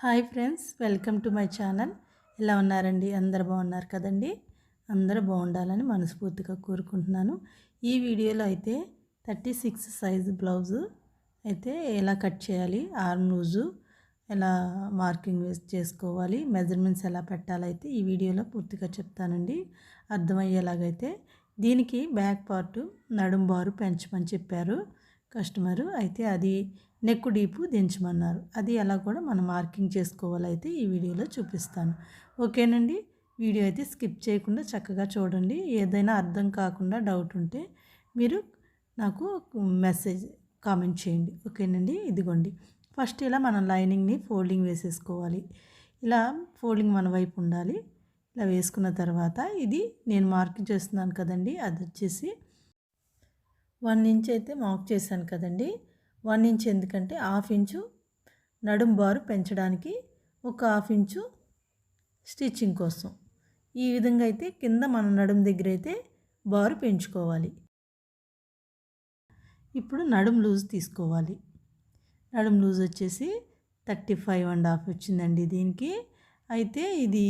Hi friends welcome to my channel. ఎలా ఉన్నారండి? అందరు బాగున్నారు కదండి? అందరూ బాగుండాలని మనస్ఫూర్తిగా కోరుకుంటున్నాను. ఈ వీడియోలో అయితే థర్టీ సిక్స్ సైజు బ్లౌజు అయితే ఎలా కట్ చేయాలి ఆర్మ్ లూజు ఎలా మార్కింగ్ వేసి చేసుకోవాలి మెజర్మెంట్స్ ఎలా పెట్టాలైతే ఈ వీడియోలో పూర్తిగా చెప్తానండి. అర్థమయ్యేలాగైతే దీనికి బ్యాక్ పార్ట్ నడుం బారు పెంచమని చెప్పారు. కస్టమరు అయితే అది నెక్ డీపు దించమన్నారు. అది ఎలా కూడా మనం మార్కింగ్ చేసుకోవాలైతే ఈ వీడియోలో చూపిస్తాను. ఓకేనండి? వీడియో అయితే స్కిప్ చేయకుండా చక్కగా చూడండి. ఏదైనా అర్థం కాకుండా డౌట్ ఉంటే మీరు నాకు మెసేజ్ కామెంట్ చేయండి. ఓకేనండి? ఇదిగోండి. ఫస్ట్ ఇలా మనం లైనింగ్ని ఫోల్డింగ్ వేసేసుకోవాలి. ఇలా ఫోల్డింగ్ మన వైపు ఉండాలి. ఇలా వేసుకున్న తర్వాత ఇది నేను మార్కింగ్ చేస్తున్నాను కదండి. అది వచ్చేసి వన్ ఇంచ్ అయితే మార్క్ చేశాను కదండి. వన్ ఇంచ్ ఎందుకంటే హాఫ్ ఇంచు నడుం బారు పెంచడానికి ఒక హాఫ్ ఇంచు స్టిచ్చింగ్ కోసం. ఈ విధంగా అయితే కింద మన నడుం దగ్గర అయితే బారు పెంచుకోవాలి. ఇప్పుడు నడుం లూజ్ తీసుకోవాలి. నడుం లూజ్ వచ్చేసి థర్టీ ఫైవ్ అండ్ హాఫ్ వచ్చిందండి దీనికి. అయితే ఇది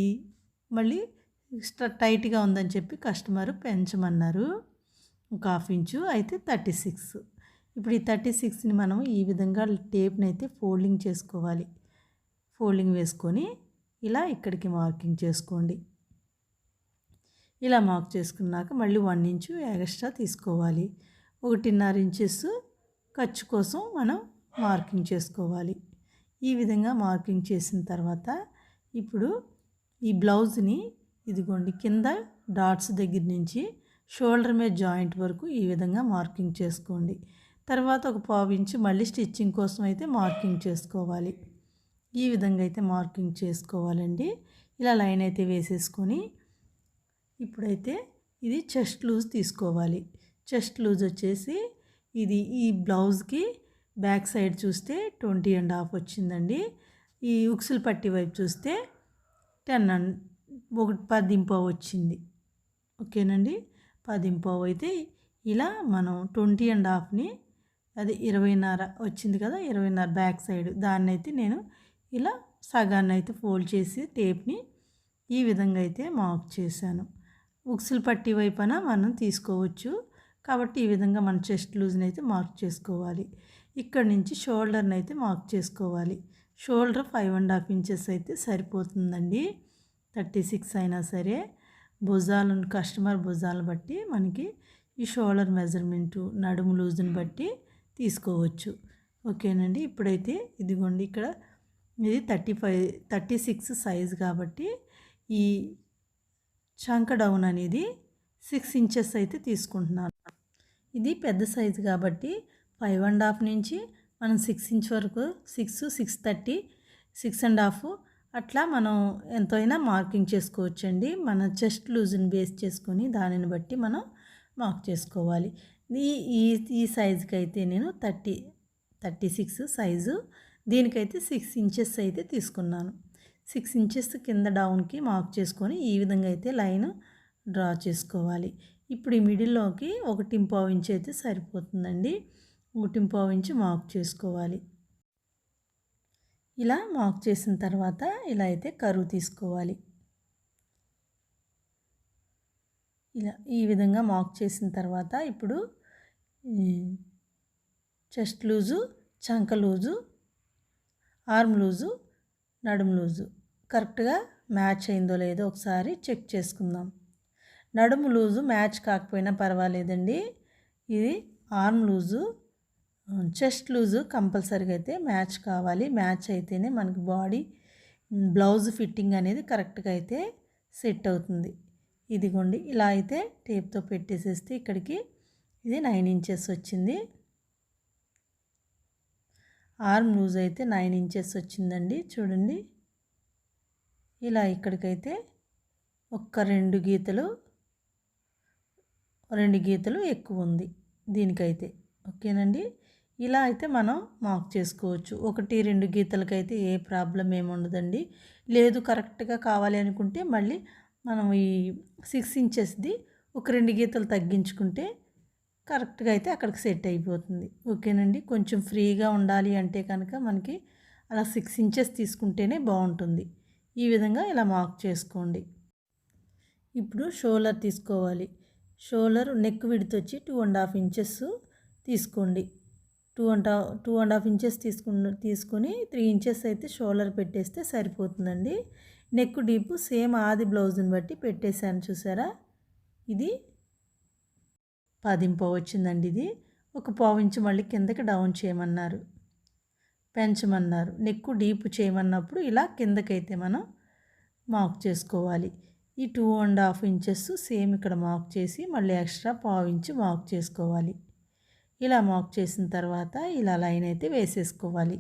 మళ్ళీ ఎక్స్ట్రా టైట్గా ఉందని చెప్పి కస్టమర్ పెంచమన్నారు. ఒక హాఫ్ ఇంచు అయితే థర్టీ సిక్స్. ఇప్పుడు ఈ థర్టీ సిక్స్ని మనం ఈ విధంగా టేప్ని అయితే ఫోల్డింగ్ చేసుకోవాలి. ఫోల్డింగ్ వేసుకొని ఇలా ఇక్కడికి మార్కింగ్ చేసుకోండి. ఇలా మార్క్ చేసుకున్నాక మళ్ళీ వన్ ఇంచు ఎక్స్ట్రా తీసుకోవాలి. ఒకటిన్నర ఇంచెస్ ఖర్చు కోసం మనం మార్కింగ్ చేసుకోవాలి. ఈ విధంగా మార్కింగ్ చేసిన తర్వాత ఇప్పుడు ఈ బ్లౌజ్ని ఇదిగోండి కింద డాట్స్ దగ్గర నుంచి షోల్డర్ మీద జాయింట్ వరకు ఈ విధంగా మార్కింగ్ చేసుకోండి. తర్వాత ఒక పావు ఇంచు మళ్ళీ స్టిచ్చింగ్ కోసం అయితే మార్కింగ్ చేసుకోవాలి. ఈ విధంగా అయితే మార్కింగ్ చేసుకోవాలండి. ఇలా లైన్ అయితే వేసేసుకొని ఇప్పుడైతే ఇది చెస్ట్ లూజ్ తీసుకోవాలి. చెస్ట్ లూజ్ వచ్చేసి ఇది ఈ బ్లౌజ్కి బ్యాక్ సైడ్ చూస్తే ట్వంటీ అండ్ హాఫ్ వచ్చిందండి. ఈ ఉక్సులు పట్టి వైపు చూస్తే టెన్ అండ్ ఒకటి పదింప వచ్చింది. ఓకేనండి? పదింపావు అయితే ఇలా మనం ట్వంటీ అండ్ హాఫ్ని అది ఇరవైన్నర వచ్చింది కదా ఇరవైన్నర బ్యాక్ సైడ్ దాన్ని అయితే నేను ఇలా సగాన్ని అయితే ఫోల్డ్ చేసి టేప్ని ఈ విధంగా అయితే మార్క్ చేశాను. ఉక్సులు పట్టి వైపున మనం తీసుకోవచ్చు కాబట్టి ఈ విధంగా మన చెస్ట్ లూజ్ని అయితే మార్క్ చేసుకోవాలి. ఇక్కడ నుంచి షోల్డర్ని అయితే మార్క్ చేసుకోవాలి. Shoulder five and half inches అయితే సరిపోతుందండి. థర్టీ సిక్స్ అయినా సరే. భుజాలను కస్టమర్ భుజాలను బట్టి మనకి ఈ షోల్డర్ మెజర్మెంటు నడుము లూజ్ని బట్టి తీసుకోవచ్చు. ఓకేనండి? ఇప్పుడైతే ఇదిగోండి ఇక్కడ ఇది thirty five thirty six size కాబట్టి ఈ చంక డౌన్ అనేది సిక్స్ ఇంచెస్ అయితే తీసుకుంటున్నాను. ఇది పెద్ద సైజు కాబట్టి ఫైవ్ అండ్ హాఫ్ నుంచి మనం సిక్స్ ఇంచ్ వరకు six six thirty six and half అట్లా మనం ఎంతైనా మార్కింగ్ చేసుకోవచ్చండి. మన చెస్ట్ లూజ్ని బేస్ చేసుకొని దానిని బట్టి మనం మార్క్ చేసుకోవాలి. ఈ ఈ ఈ సైజుకి అయితే నేను థర్టీ థర్టీ సిక్స్ సైజు దీనికైతే సిక్స్ ఇంచెస్ అయితే తీసుకున్నాను. సిక్స్ ఇంచెస్ కింద డౌన్కి మార్క్ చేసుకొని ఈ విధంగా అయితే లైన్ డ్రా చేసుకోవాలి. ఇప్పుడు ఈ మిడిల్లోకి ఒకటి పావు ఇంచ్ అయితే సరిపోతుందండి. ఒకటి పావు ఇంచు మార్క్ చేసుకోవాలి. ఇలా మార్క్ చేసిన తర్వాత ఇలా అయితే కరువు తీసుకోవాలి. ఇలా ఈ విధంగా మార్క్ చేసిన తర్వాత ఇప్పుడు చెస్ట్ లూజు చంక లూజు ఆర్మ్ లూజు నడుము లూజు కరెక్ట్గా మ్యాచ్ అయిందో లేదో ఒకసారి చెక్ చేసుకుందాం. నడుము లూజు మ్యాచ్ కాకపోయినా పర్వాలేదండి. ఇది ఆర్మ్ లూజు చెస్ట్ లూజు కంపల్సరీగా అయితే మ్యాచ్ కావాలి. మ్యాచ్ అయితేనే మనకి బాడీ బ్లౌజ్ ఫిట్టింగ్ అనేది కరెక్ట్గా అయితే సెట్ అవుతుంది. ఇదిగోండి ఇలా అయితే టేప్తో పెట్టేసేస్తే ఇక్కడికి ఇది నైన్ ఇంచెస్ వచ్చింది. ఆర్మ్ లూజ్ అయితే నైన్ ఇంచెస్ వచ్చిందండి చూడండి. ఇలా ఇక్కడికైతే ఒక్క రెండు గీతలు రెండు గీతలు ఎక్కువ ఉంది దీనికైతే. ఓకేనండి? ఇలా అయితే మనం మార్క్ చేసుకోవచ్చు. ఒకటి రెండు గీతలకైతే ఏ ప్రాబ్లం ఏముండదండి లేదు కరెక్ట్గా కావాలి అనుకుంటే మళ్ళీ మనం ఈ సిక్స్ ఇంచెస్ది ఒక రెండు గీతలు తగ్గించుకుంటే కరెక్ట్గా అయితే అక్కడికి సెట్ అయిపోతుంది. ఓకేనండి? కొంచెం ఫ్రీగా ఉండాలి అంటే కనుక మనకి అలా సిక్స్ ఇంచెస్ తీసుకుంటేనే బాగుంటుంది. ఈ విధంగా ఇలా మార్క్ చేసుకోండి. ఇప్పుడు షోలర్ తీసుకోవాలి. షోలర్ నెక్ విడితొచ్చి వచ్చి టూ అండ్ హాఫ్ ఇంచెస్ తీసుకోండి. Two and half two and half inches తీసుకున్న తీసుకొని త్రీ ఇంచెస్ అయితే షోల్డర్ పెట్టేస్తే సరిపోతుందండి. నెక్ డీప్ సేమ్ ఆది బ్లౌజ్ని బట్టి పెట్టేశాను చూసారా? ఇది పదింప వచ్చిందండి ఇది. ఒక పావు ఇంచు మళ్ళీ కిందకి డౌన్ చేయమన్నారు. పెంచమన్నారు. నెక్ డీప్ చేయమన్నప్పుడు ఇలా కిందకైతే మనం మార్క్ చేసుకోవాలి. ఈ two and half inches same ఇక్కడ మార్క్ చేసి మళ్ళీ ఎక్స్ట్రా పావు ఇంచు మార్క్ చేసుకోవాలి. ఇలా మార్క్ చేసిన తర్వాత ఇలా లైన్ అయితే వేసేసుకోవాలి.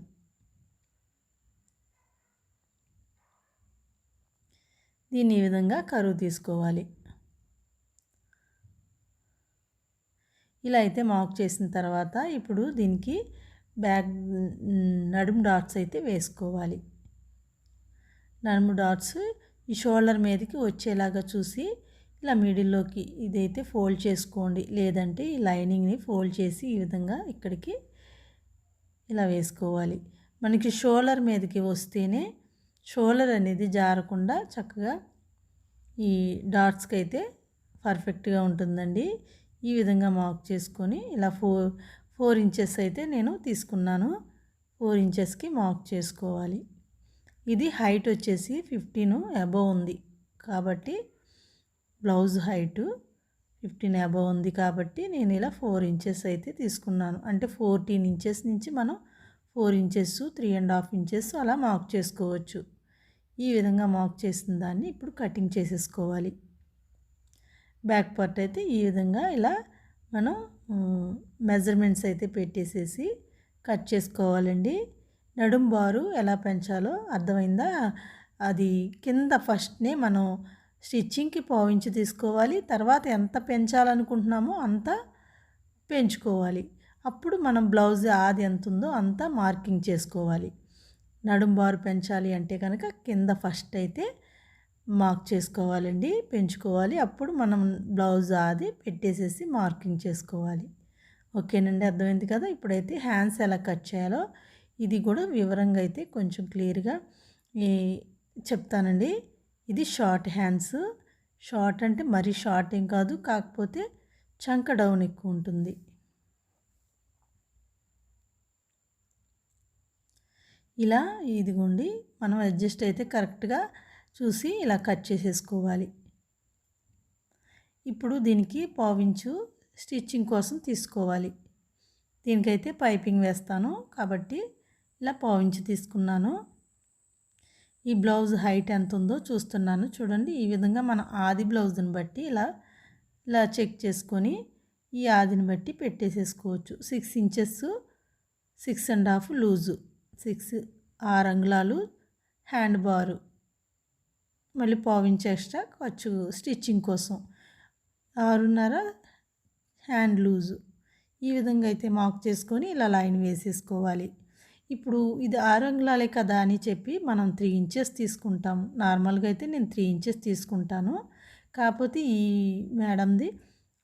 దీన్ని ఈ విధంగా కరువు తీసుకోవాలి. ఇలా అయితే మార్క్ చేసిన తర్వాత ఇప్పుడు దీనికి బ్యాక్ నడుము డాట్స్ అయితే వేసుకోవాలి. నడుము డాట్స్ ఈ షోల్డర్ మీదకి వచ్చేలాగా చూసి ఇలా మిడిల్లోకి ఇదైతే ఫోల్డ్ చేసుకోండి. లేదంటే ఈ లైనింగ్ని ఫోల్డ్ చేసి ఈ విధంగా ఇక్కడికి ఇలా వేసుకోవాలి. మనకి షోలర్ మీదకి వస్తేనే షోలర్ అనేది జారకుండా చక్కగా ఈ డాట్స్కి అయితే పర్ఫెక్ట్గా ఉంటుందండి. ఈ విధంగా మార్క్ చేసుకొని ఇలా ఫోర్ ఫోర్ ఇంచెస్ అయితే నేను తీసుకున్నాను. ఫోర్ ఇంచెస్కి మార్క్ చేసుకోవాలి. ఇది హైట్ వచ్చేసి ఫిఫ్టీన్ అబవ్ ఉంది. కాబట్టి బ్లౌజ్ హైటు ఫిఫ్టీన్ అబవ్ ఉంది కాబట్టి నేను ఇలా ఫోర్ ఇంచెస్ అయితే తీసుకున్నాను. అంటే ఫోర్టీన్ ఇంచెస్ నుంచి మనం four inches three and half inches అలా మార్క్ చేసుకోవచ్చు. ఈ విధంగా మార్క్ చేసిన దాన్ని ఇప్పుడు కటింగ్ చేసేసుకోవాలి. బ్యాక్ పార్ట్ అయితే ఈ విధంగా ఇలా మనం మెజర్మెంట్స్ అయితే పెట్టేసేసి కట్ చేసుకోవాలండి. నడుం బారు ఎలా పెంచాలో అర్థమైందా? అది కింద ఫస్ట్నే మనం స్టిచ్చింగ్కి పావించి తీసుకోవాలి. తర్వాత ఎంత పెంచాలనుకుంటున్నామో అంత పెంచుకోవాలి. అప్పుడు మనం బ్లౌజ్ ఆది ఎంత ఉందో అంత మార్కింగ్ చేసుకోవాలి. నడుం బారు పెంచాలి అంటే కనుక కింద ఫస్ట్ అయితే మార్క్ చేసుకోవాలండి పెంచుకోవాలి. అప్పుడు మనం బ్లౌజ్ ఆది పెట్టేసేసి మార్కింగ్ చేసుకోవాలి. ఓకేనండి అర్థమైంది కదా? ఇప్పుడైతే హ్యాండ్స్ ఎలా కట్ చేయాలో ఇది కూడా వివరంగా అయితే కొంచెం క్లియర్గా చెప్తానండి. ఇది షార్ట్ హ్యాండ్స్. షార్ట్ అంటే మరీ షార్ట్ ఏం కాదు కాకపోతే చంక డౌన్ ఎక్కువ ఉంటుంది. ఇలా ఇదిగోండి మనం అడ్జస్ట్ అయితే కరెక్ట్గా చూసి ఇలా కట్ చేసేసుకోవాలి. ఇప్పుడు దీనికి పావించు స్టిచ్చింగ్ కోసం తీసుకోవాలి. దీనికైతే పైపింగ్ వేస్తాను కాబట్టి ఇలా పావించి తీసుకున్నాను. ఈ బ్లౌజ్ హైట్ ఎంత ఉందో చూస్తున్నాను. చూడండి ఈ విధంగా మన ఆది బ్లౌజ్ని బట్టి ఇలా ఇలా చెక్ చేసుకొని ఈ ఆదిని బట్టి పెట్టేసేసుకోవచ్చు. Six inches six and half loose six ఆరు అంగుళాలు హ్యాండ్ బారు. మళ్ళీ పావించి ఎక్స్ట్రా ఖర్చు స్టిచ్చింగ్ కోసం. ఆరున్నర హ్యాండ్ లూజు. ఈ విధంగా అయితే మార్క్ చేసుకొని ఇలా లైన్ వేసేసుకోవాలి. ఇప్పుడు ఇది ఆరు అంగుళాలే కదా అని చెప్పి మనం త్రీ ఇంచెస్ తీసుకుంటాం. నార్మల్గా అయితే నేను త్రీ ఇంచెస్ తీసుకుంటాను. కాకపోతే ఈ మేడంది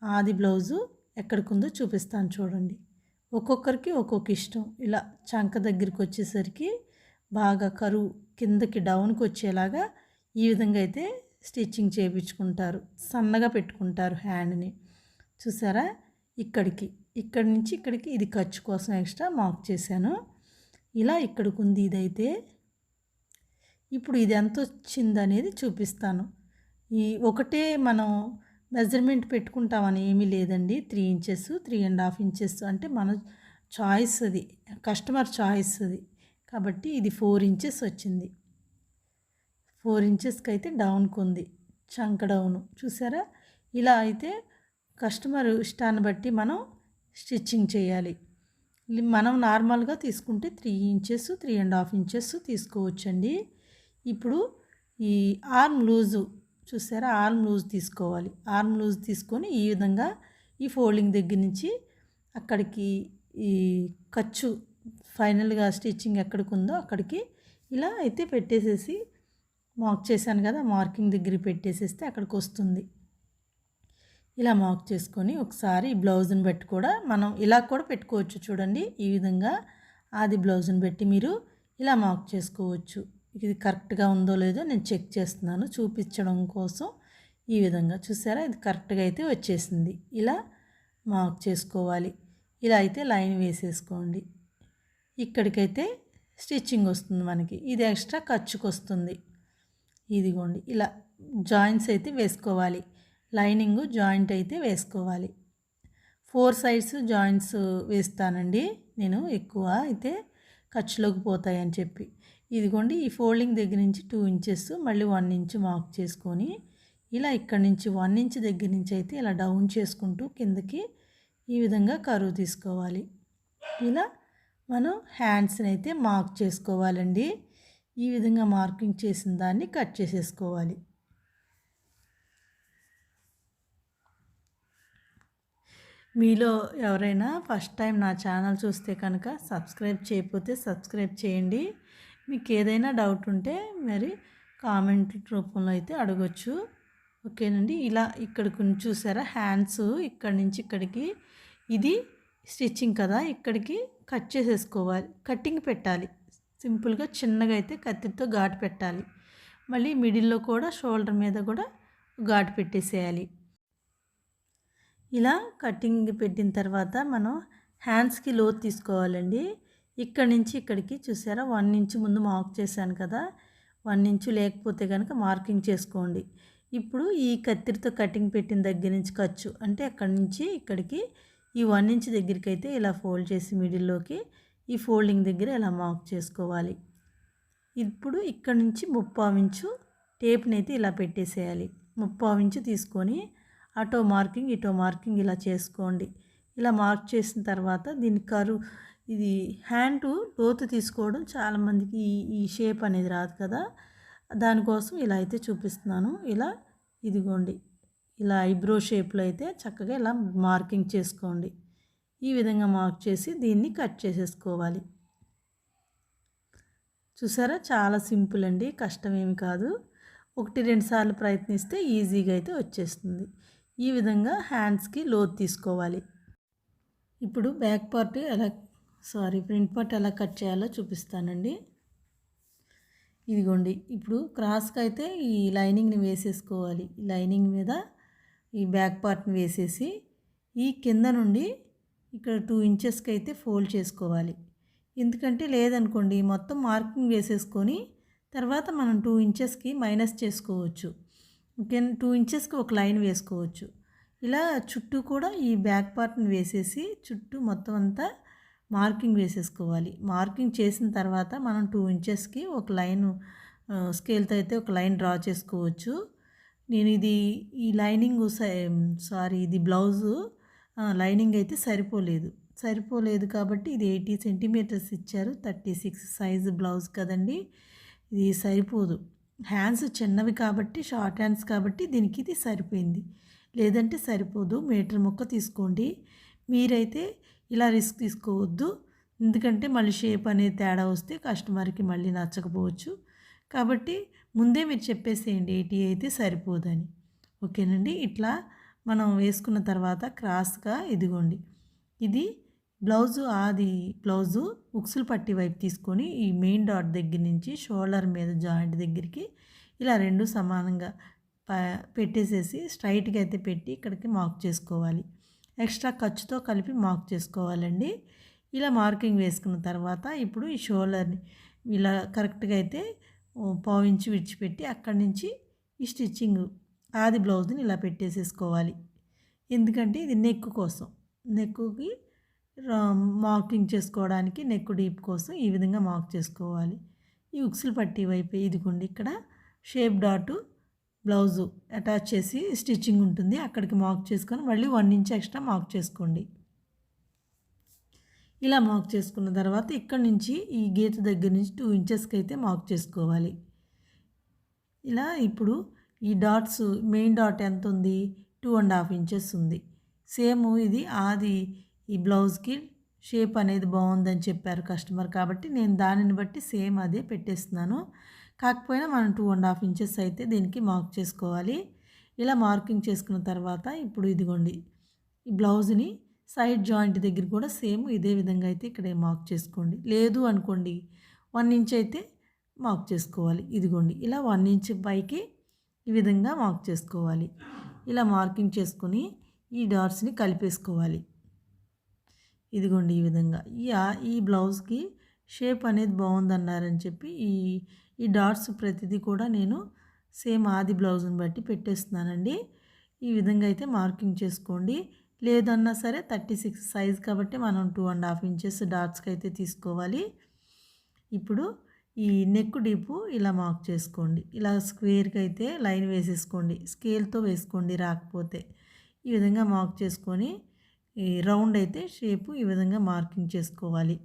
ఆది బ్లౌజు ఎక్కడికి చూపిస్తాను చూడండి. ఒక్కొక్కరికి ఒక్కొక్క ఇష్టం. ఇలా చంక దగ్గరికి వచ్చేసరికి బాగా కరువు కిందకి డౌన్కి వచ్చేలాగా ఈ విధంగా అయితే స్టిచ్చింగ్ చేయించుకుంటారు సన్నగా పెట్టుకుంటారు హ్యాండ్ని చూసారా? ఇక్కడికి ఇక్కడి నుంచి ఇక్కడికి ఇది ఖర్చు కోసం ఎక్స్ట్రా మార్క్ చేశాను. ఇలా ఇక్కడికి ఉంది ఇదైతే. ఇప్పుడు ఇది ఎంత వచ్చింది అనేది చూపిస్తాను. ఈ ఒకటే మనం మెజర్మెంట్ పెట్టుకుంటామని ఏమీ లేదండి. Three inches three and half inches అంటే మన చాయిస్ అది కస్టమర్ చాయిస్ అది. కాబట్టి ఇది ఫోర్ ఇంచెస్ వచ్చింది. ఫోర్ ఇంచెస్కి అయితే డౌన్కి ఉంది చంక డౌను. చూసారా? ఇలా అయితే కస్టమర్ ఇష్టాన్ని బట్టి మనం స్టిచ్చింగ్ చేయాలి. మనం నార్మల్గా తీసుకుంటే three inches three and half inches తీసుకోవచ్చండి. ఇప్పుడు ఈ ఆర్మ్ లూజు చూసారా? ఆర్మ్ లూజ్ తీసుకోవాలి. ఆర్మ్ లూజ్ తీసుకొని ఈ విధంగా ఈ ఫోల్డింగ్ దగ్గర నుంచి అక్కడికి ఈ ఖర్చు ఫైనల్గా స్టిచ్చింగ్ ఎక్కడికి ఉందో అక్కడికి ఇలా అయితే పెట్టేసేసి మార్క్ చేశాను కదా మార్కింగ్ దగ్గర పెట్టేసేస్తే అక్కడికి వస్తుంది ఇలా మార్క్ చేసుకొని ఒకసారి బ్లౌజ్ని బట్టి కూడా మనం ఇలా కూడా పెట్టుకోవచ్చు చూడండి. ఈ విధంగా అది బ్లౌజ్ని పెట్టి మీరు ఇలా మార్క్ చేసుకోవచ్చు. ఇది కరెక్ట్గా ఉందో లేదో నేను చెక్ చేస్తున్నాను చూపించడం కోసం. ఈ విధంగా చూసారా? ఇది కరెక్ట్గా అయితే వచ్చేసింది. ఇలా మార్క్ చేసుకోవాలి. ఇలా అయితే లైన్ వేసేసుకోండి. ఇక్కడికైతే స్టిచ్చింగ్ వస్తుంది మనకి. ఇది ఎక్స్ట్రా ఖర్చుకు వస్తుంది ఇదిగోండి. ఇలా జాయింట్స్ అయితే వేసుకోవాలి. లైనింగ్ జాయింట్ అయితే వేసుకోవాలి. ఫోర్ సైడ్స్ జాయింట్స్ వేస్తానండి. నేను ఎక్కువ అయితే ఖర్చులోకి పోతాయని చెప్పి. ఇదిగోండి ఈ ఫోల్డింగ్ దగ్గర నుంచి టూ ఇంచెస్ మళ్ళీ వన్ ఇంచ్ మార్క్ చేసుకొని ఇలా ఇక్కడ నుంచి వన్ ఇంచ్ దగ్గర నుంచి అయితే ఇలా డౌన్ చేసుకుంటూ కిందకి ఈ విధంగా కరువు తీసుకోవాలి. ఇలా మనం హ్యాండ్స్ని అయితే మార్క్ చేసుకోవాలండి. ఈ విధంగా మార్కింగ్ చేసిన దాన్ని కట్ చేసేసుకోవాలి. మీలో ఎవరైనా ఫస్ట్ టైం నా ఛానల్ చూస్తే కనుక సబ్స్క్రైబ్ చేయకపోతే సబ్స్క్రైబ్ చేయండి. మీకు ఏదైనా డౌట్ ఉంటే మరి కామెంట్ రూపంలో అయితే అడగచ్చు. ఓకేనండి? ఇలా ఇక్కడ కొన్ని చూసారా? హ్యాండ్స్ ఇక్కడి నుంచి ఇక్కడికి. ఇది స్టిచ్చింగ్ కదా? ఇక్కడికి కట్ చేసేసుకోవాలి. కట్టింగ్ పెట్టాలి. సింపుల్గా చిన్నగా అయితే కత్తితో ఘాటు పెట్టాలి. మళ్ళీ మిడిల్లో కూడా షోల్డర్ మీద కూడా ఘాటు పెట్టేసేయాలి. ఇలా కటింగ్ పెట్టిన తర్వాత మనం హ్యాండ్స్కి లోతు తీసుకోవాలండి. ఇక్కడ నుంచి ఇక్కడికి చూసారా? వన్ ఇంచు ముందు మార్క్ చేశాను కదా? వన్ ఇంచు లేకపోతే కనుక మార్కింగ్ చేసుకోండి. ఇప్పుడు ఈ కత్తిరితో కటింగ్ పెట్టిన దగ్గర నుంచి ఖర్చు అంటే అక్కడి నుంచి ఇక్కడికి ఈ వన్ ఇంచ్ దగ్గరికి అయితే ఇలా ఫోల్డ్ చేసి మిడిల్లోకి ఈ ఫోల్డింగ్ దగ్గర ఇలా మార్క్ చేసుకోవాలి. ఇప్పుడు ఇక్కడ నుంచి ముప్పావు ఇంచు టేప్ని అయితే ఇలా పెట్టేసేయాలి. ముప్పావు ఇంచు తీసుకొని అటో మార్కింగ్ ఇటో మార్కింగ్ ఇలా చేసుకోండి. ఇలా మార్క్ చేసిన తర్వాత దీని కరు ఇది హ్యాండ్ లోతు తీసుకోవడం చాలామందికి ఈ ఈ షేప్ అనేది రాదు కదా. దానికోసం ఇలా అయితే చూపిస్తున్నాను. ఇలా ఇదిగోండి. ఇలా ఐబ్రో షేప్లో అయితే చక్కగా ఇలా మార్కింగ్ చేసుకోండి. ఈ విధంగా మార్క్ చేసి దీన్ని కట్ చేసేసుకోవాలి. చూసారా? చాలా సింపుల్ అండి. కష్టమేమి కాదు. ఒకటి రెండు సార్లు ప్రయత్నిస్తే ఈజీగా అయితే వచ్చేస్తుంది. ఈ విధంగా హ్యాండ్స్కి లోతు తీసుకోవాలి. ఇప్పుడు బ్యాక్ పార్ట్ ఎలా సారీ ఫ్రంట్ పార్ట్ ఎలా కట్ చేయాలో చూపిస్తానండి. ఇదిగోండి ఇప్పుడు క్రాస్కి అయితే ఈ లైనింగ్ని వేసేసుకోవాలి. లైనింగ్ మీద ఈ బ్యాక్ పార్ట్ని వేసేసి ఈ కింద నుండి ఇక్కడ టూ ఇంచెస్కి అయితే ఫోల్డ్ చేసుకోవాలి. ఎందుకంటే లేదనుకోండి మొత్తం మార్కింగ్ వేసేసుకొని తర్వాత మనం టూ ఇంచెస్కి మైనస్ చేసుకోవచ్చు. ఓకే టూ ఇంచెస్కి ఒక లైన్ వేసుకోవచ్చు. ఇలా చుట్టూ కూడా ఈ బ్యాక్ పార్ట్ని వేసేసి చుట్టూ మొత్తం అంతా మార్కింగ్ వేసేసుకోవాలి. మార్కింగ్ చేసిన తర్వాత మనం టూ ఇంచెస్కి ఒక లైన్ స్కేల్తో అయితే ఒక లైన్ డ్రా చేసుకోవచ్చు. నేను ఇది ఈ లైనింగ్ సారీ ఇది బ్లౌజు లైనింగ్ అయితే సరిపోలేదు. సరిపోలేదు కాబట్టి ఇది ఎయిటీ సెంటీమీటర్స్ ఇచ్చారు. థర్టీ సిక్స్ సైజు బ్లౌజ్ కదండి ఇది సరిపోదు. హ్యాండ్స్ చిన్నవి కాబట్టి షార్ట్ హ్యాండ్స్ కాబట్టి దీనికి ఇది సరిపోయింది. లేదంటే సరిపోదు. మీటర్ ముక్క తీసుకోండి. మీరైతే ఇలా రిస్క్ తీసుకోవద్దు. ఎందుకంటే మళ్ళీ షేప్ అనేది తేడా వస్తే కస్టమర్కి మళ్ళీ నచ్చకపోవచ్చు. కాబట్టి ముందే మీరు చెప్పేసేయండి ఏటీ అయితే సరిపోదని. ఓకేనండి. ఇట్లా మనం వేసుకున్న తర్వాత క్రాస్గా ఇదిగోండి. ఇది బ్లౌజు ఆది బ్లౌజు ఉక్సులు పట్టి వైపు తీసుకొని ఈ మెయిన్ డాట్ దగ్గర నుంచి షోల్డర్ మీద జాయింట్ దగ్గరికి ఇలా రెండు సమానంగా పెట్టేసేసి స్ట్రైట్గా అయితే పెట్టి ఇక్కడికి మార్క్ చేసుకోవాలి. ఎక్స్ట్రా ఖర్చుతో కలిపి మార్క్ చేసుకోవాలండి. ఇలా మార్కింగ్ వేసుకున్న తర్వాత ఇప్పుడు ఈ షోల్డర్ని ఇలా కరెక్ట్గా అయితే పావించి విడిచిపెట్టి అక్కడి నుంచి ఈ స్టిచ్చింగ్ ఆది బ్లౌజ్ని ఇలా పెట్టేసేసుకోవాలి. ఎందుకంటే ఇది నెక్ కోసం. నెక్కుకి మార్కింగ్ చేసుకోవడానికి నెక్ డీప్ కోసం ఈ విధంగా మార్క్ చేసుకోవాలి. ఈ ఉక్సులు పట్టి వైపు ఇదిగోండి ఇక్కడ షేప్ డాటు బ్లౌజు అటాచ్ చేసి స్టిచ్చింగ్ ఉంటుంది. అక్కడికి మార్క్ చేసుకొని మళ్ళీ వన్ ఇంచ్ ఎక్స్ట్రా మార్క్ చేసుకోండి. ఇలా మార్క్ చేసుకున్న తర్వాత ఇక్కడ నుంచి ఈ గీత దగ్గర నుంచి టూ ఇంచెస్కి అయితే మార్క్ చేసుకోవాలి. ఇలా ఇప్పుడు ఈ డాట్స్ మెయిన్ డాట్ ఎంత ఉంది? టూ అండ్ హాఫ్ ఇంచెస్ ఉంది. సేమ్ ఇది ఆది ఈ బ్లౌజ్కి షేప్ అనేది బాగుందని చెప్పారు కస్టమర్ కాబట్టి నేను దానిని బట్టి సేమ్ అదే పెట్టేస్తున్నాను. కాకపోయినా మనం టూ అండ్ హాఫ్ ఇంచెస్ అయితే దీనికి మార్క్ చేసుకోవాలి. ఇలా మార్కింగ్ చేసుకున్న తర్వాత ఇప్పుడు ఇదిగోండి ఈ బ్లౌజ్ని సైడ్ జాయింట్ దగ్గర కూడా సేమ్ ఇదే విధంగా అయితే ఇక్కడ మార్క్ చేసుకోండి. లేదు అనుకోండి వన్ ఇంచ్ అయితే మార్క్ చేసుకోవాలి. ఇదిగోండి ఇలా వన్ ఇంచ్ పైకి ఈ విధంగా మార్క్ చేసుకోవాలి. ఇలా మార్కింగ్ చేసుకొని ఈ డాట్స్ని కలిపేసుకోవాలి. ఇదిగోండి ఈ విధంగా. ఈ ఈ బ్లౌజ్కి షేప్ అనేది బాగుందన్నారని చెప్పి ఈ ఈ డాట్స్ ప్రతిదీ కూడా నేను సేమ్ ఆది బ్లౌజ్ని బట్టి పెట్టేస్తున్నానండి. ఈ విధంగా అయితే మార్కింగ్ చేసుకోండి. లేదన్నా సరే థర్టీ సిక్స్ సైజ్ కాబట్టి మనం టూ అండ్ హాఫ్ ఇంచెస్ డాట్స్కి అయితే తీసుకోవాలి. ఇప్పుడు ఈ నెక్ డీపు ఇలా మార్క్ చేసుకోండి. ఇలా స్క్వేర్కి అయితే లైన్ వేసేసుకోండి. స్కేల్తో వేసుకోండి రాకపోతే. ఈ విధంగా మార్క్ చేసుకొని ఈ రౌండ్ అయితే షేపు ఈ విధంగా మార్కింగ్ చేసుకోవాలి.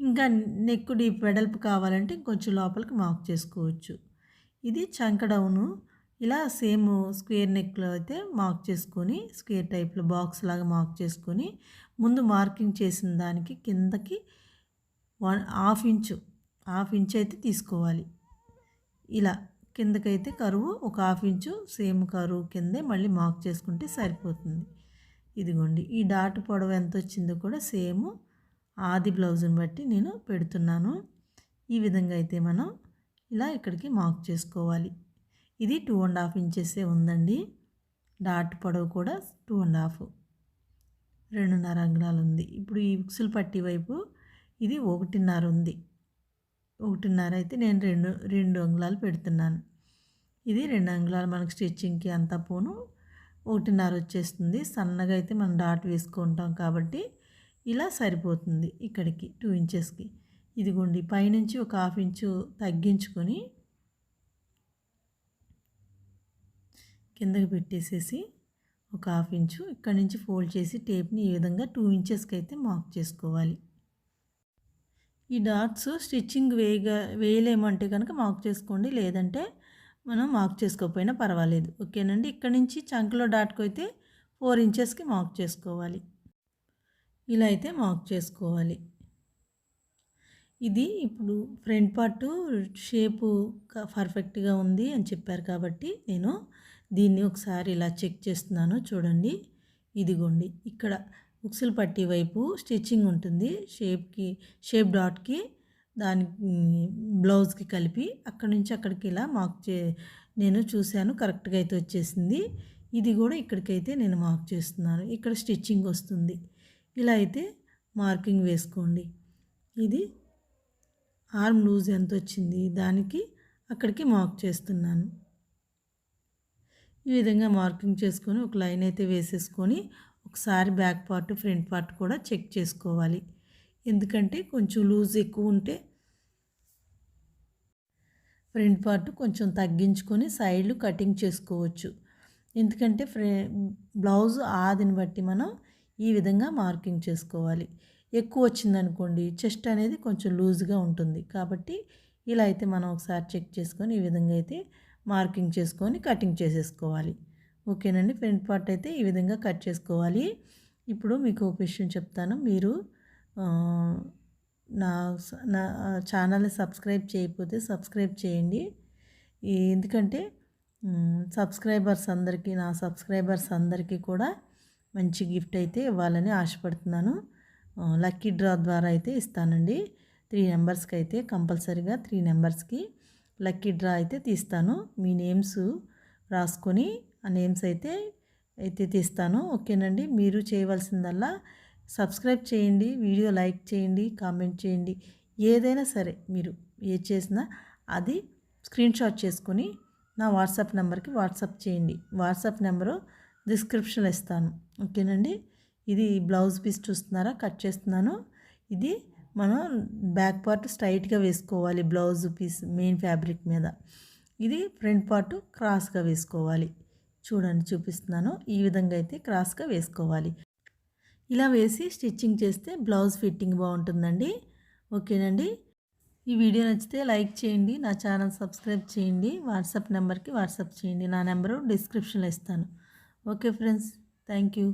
ఇంకా నెక్ డీప్ వెడల్పు కావాలంటే ఇంకొంచెం లోపలికి మార్క్ చేసుకోవచ్చు. ఇది చంక డౌను. ఇలా సేమ్ స్క్వేర్ నెక్లో అయితే మార్క్ చేసుకొని స్క్వేర్ టైప్లో బాక్స్ లాగా మార్క్ చేసుకొని ముందు మార్కింగ్ చేసిన దానికి కిందకి one half inch half inch అయితే తీసుకోవాలి. ఇలా కిందకైతే కరువు ఒక హాఫ్ ఇంచు సేమ్ కరువు కిందే మళ్ళీ మార్క్ చేసుకుంటే సరిపోతుంది. ఇదిగోండి ఈ డాట్ పొడవు ఎంత వచ్చిందో కూడా సేమ్ ఆది బ్లౌజ్ని బట్టి నేను పెడుతున్నాను. ఈ విధంగా అయితే మనం ఇలా ఇక్కడికి మార్క్ చేసుకోవాలి. ఇది టూ అండ్ హాఫ్ ఇంచెసే ఉందండి. డాట్ పొడవు కూడా టూ అండ్ హాఫ్. రెండున్నర అంగుళాలు ఉంది. ఇప్పుడు ఈ ఉక్సులు పట్టి వైపు ఇది ఒకటిన్నర ఉంది. ఒకటిన్నర అయితే నేను రెండు రెండు అంగుళాలు పెడుతున్నాను. ఇది రెండు అంగుళాలు మనకు స్టిచ్చింగ్కి అంతా పోను. ఒకటిన్నర వచ్చేస్తుంది. సన్నగా అయితే మనం డాట్ వేసుకుంటాం కాబట్టి ఇలా సరిపోతుంది ఇక్కడికి టూ ఇంచెస్కి. ఇదిగోండి పైనుంచి ఒక హాఫ్ ఇంచు తగ్గించుకొని కిందకి పెట్టేసేసి ఒక హాఫ్ ఇంచు ఇక్కడ నుంచి ఫోల్డ్ చేసి టేప్ని ఈ విధంగా టూ ఇంచెస్కి అయితే మార్క్ చేసుకోవాలి. ఈ డాట్స్ స్టిచ్చింగ్ వేయగా వేయలేమంటే కనుక మార్క్ చేసుకోండి. లేదంటే మనం మార్క్ చేసుకోకపోయినా పర్వాలేదు. ఓకేనండి? ఇక్కడ నుంచి చంకలో డాట్కు అయితే ఫోర్ ఇంచెస్కి మార్క్ చేసుకోవాలి. ఇలా అయితే మార్క్ చేసుకోవాలి. ఇది ఇప్పుడు ఫ్రంట్ పార్ట్ షేపు పర్ఫెక్ట్గా ఉంది అని చెప్పారు కాబట్టి నేను దీన్ని ఒకసారి ఇలా చెక్ చేస్తున్నాను. చూడండి. ఇదిగోండి. ఇక్కడ ఉక్సులు పట్టి వైపు స్టిచ్చింగ్ ఉంటుంది. షేప్కి షేప్ డాట్కి దాని బ్లౌజ్కి కలిపి అక్కడి నుంచి అక్కడికి ఇలా మార్క్ చే నేను చూశాను. కరెక్ట్గా అయితే వచ్చేసింది. ఇది కూడా ఇక్కడికైతే నేను మార్క్ చేస్తున్నాను. ఇక్కడ స్టిచ్చింగ్ వస్తుంది. ఇలా అయితే మార్కింగ్ వేసుకోండి. ఇది ఆర్మ్ లూజ్ ఎంత వచ్చింది దానికి అక్కడికి మార్క్ చేస్తున్నాను. ఈ విధంగా మార్కింగ్ చేసుకొని ఒక లైన్ అయితే వేసేసుకొని ఒకసారి బ్యాక్ పార్ట్ ఫ్రంట్ పార్ట్ కూడా చెక్ చేసుకోవాలి. ఎందుకంటే కొంచెం లూజ్ ఎక్కువ ఉంటే ఫ్రంట్ పార్ట్ కొంచెం తగ్గించుకొని సైడ్లు కటింగ్ చేసుకోవచ్చు. ఎందుకంటే ఫ్రే బ్లౌజ్ ఆదిని బట్టి మనం ఈ విధంగా మార్కింగ్ చేసుకోవాలి. ఎక్కువ వచ్చిందనుకోండి చెస్ట్ అనేది కొంచెం లూజ్గా ఉంటుంది. కాబట్టి ఇలా అయితే మనం ఒకసారి చెక్ చేసుకొని ఈ విధంగా అయితే మార్కింగ్ చేసుకొని కటింగ్ చేసేసుకోవాలి. ఓకేనండి. ఫ్రంట్ పార్ట్ అయితే ఈ విధంగా కట్ చేసుకోవాలి. ఇప్పుడు మీకు ఒక విషయం చెప్తాను. మీరు నా నా ఛానల్ని సబ్స్క్రైబ్ చేయకపోతే సబ్స్క్రైబ్ చేయండి. ఎందుకంటే సబ్స్క్రైబర్స్ అందరికీ నా సబ్స్క్రైబర్స్ అందరికీ కూడా మంచి గిఫ్ట్ అయితే ఇవ్వాలని ఆశపడుతున్నాను. లక్కీ డ్రా ద్వారా అయితే ఇస్తానండి. త్రీ నెంబర్స్కి అయితే కంపల్సరీగా త్రీ నెంబర్స్కి లక్కీ డ్రా అయితే తీస్తాను. మీ నేమ్స్ రాసుకొని ఆ నేమ్స్ అయితే అయితే తీస్తాను. ఓకేనండి? మీరు చేయవలసిందల్లా సబ్స్క్రైబ్ చేయండి వీడియో లైక్ చేయండి కామెంట్ చేయండి. ఏదైనా సరే మీరు ఏది చేసినా అది స్క్రీన్ షాట్ చేసుకొని నా వాట్సాప్ నెంబర్కి వాట్సాప్ చేయండి. వాట్సాప్ నెంబరు డిస్క్రిప్షన్లో ఇస్తాను. ఓకేనండి? ఇది బ్లౌజ్ పీస్ చూస్తున్నారా? కట్ చేస్తున్నాను. ఇది మనం బ్యాక్ పార్ట్ స్ట్రైట్గా వేసుకోవాలి బ్లౌజ్ పీస్ మెయిన్ ఫ్యాబ్రిక్ మీద. ఇది ఫ్రంట్ పార్ట్ క్రాస్గా వేసుకోవాలి. చూడండి చూపిస్తున్నాను. ఈ విధంగా అయితే క్రాస్గా వేసుకోవాలి. ఇలా వేసి స్టిచ్చింగ్ చేస్తే బ్లౌజ్ ఫిట్టింగ్ బాగుంటుందండి. ఓకేనండి? ఈ వీడియో నచ్చితే లైక్ చేయండి నా ఛానల్ సబ్స్క్రైబ్ చేయండి వాట్సాప్ నెంబర్కి వాట్సాప్ చేయండి. నా నెంబరు డిస్క్రిప్షన్లో ఇస్తాను. Okay friends thank you.